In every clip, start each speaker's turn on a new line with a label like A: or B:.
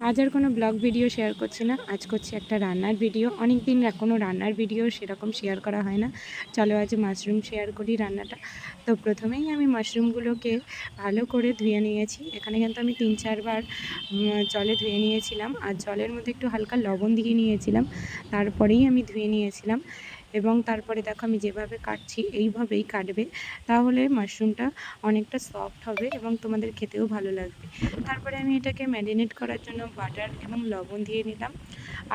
A: আজ আর কোনো blog video share করছি না। আজ করছি একটা রান্নার ভিডিও। অনেক দিন কোনো রান্নার ভিডিও সেরকম শেয়ার করা হয় না। চলো আজ মাশরুম শেয়ার করি রান্নাটা। তো প্রথমেই আমি মাশরুমগুলোকে ভালো করে ধুয়ে নিয়েছি। এখানে কিন্তু আমি তিন চারবার জলে ধুয়ে নিয়েছিলাম। আর জলের মধ্যে একটু হালকা লবণ দিয়ে নিয়েছিলাম। তারপরেই আমি ধুয়ে নিয়েছিলাম। এবং তারপরে দেখো আমি যেভাবে কাটছি, এইভাবেই কাটবে। তাহলে মাশরুমটা অনেকটা সফট হবে এবং তোমাদের খেতেও ভালো লাগবে। তারপরে আমি এটাকে ম্যারিনেট করার জন্য বাটার এবং লবণ দিয়ে নিলাম।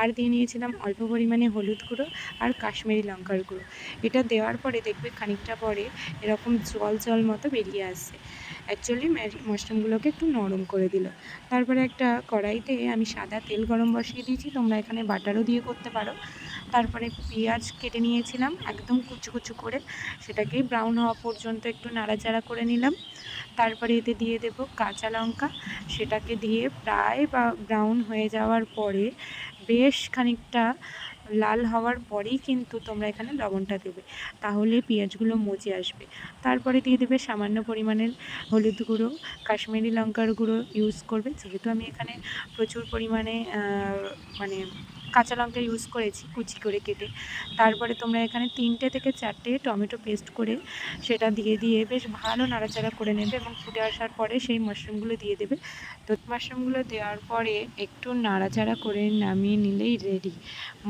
A: আর দিয়ে নিয়েছিলাম অল্প পরিমাণে হলুদ গুঁড়ো আর কাশ্মীরি লঙ্কার গুঁড়ো। এটা দেওয়ার পরে দেখবে খানিকটা পরে এরকম জল জল মতো বেরিয়ে আসছে। অ্যাকচুয়ালি মাশরুমগুলোকে একটু নরম করে দিল। তারপরে একটা কড়াইতে আমি সাদা তেল গরম বসিয়ে দিয়েছি। তোমরা এখানে বাটারও দিয়ে করতে পারো। তারপরে পেঁয়াজ কেটে নিয়েছিলাম একদম কুচু কুচু করে। সেটাকে ব্রাউন হওয়া পর্যন্ত একটু নাড়াচাড়া করে নিলাম। তারপরে এতে দিয়ে দেব কাঁচা লঙ্কা। সেটাকে দিয়ে প্রায় ব্রাউন হয়ে যাওয়ার পরে বেশ খানিকটা লাল হওয়ার পরেই কিন্তু তোমরা এখানে লবণটা দেবে। তাহলে পেঁয়াজগুলো মজে আসবে। তারপরে দিয়ে দেবে সামান্য পরিমাণের হলুদ গুঁড়ো, কাশ্মীরি লঙ্কার গুঁড়ো ইউজ করবে। যেহেতু আমি এখানে প্রচুর পরিমাণে মানে কাঁচা লঙ্কা ইউজ করেছি, কুচি করে কেটে। তারপরে তোমরা এখানে তিনটে থেকে চারটে টমেটো পেস্ট করে সেটা দিয়ে দিয়ে বেশ ভালো নাড়াচাড়া করে নেবে এবং ফুটে আসার পরে সেই মাশরুমগুলো দিয়ে দেবে। তো মাশরুমগুলো দেওয়ার পরে একটু নাড়াচাড়া করে নামিয়ে নিলেই রেডি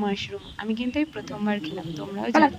A: মাশরুম আমি কিন্তু এই প্রথমবার খেলাম, তোমরাও জানো।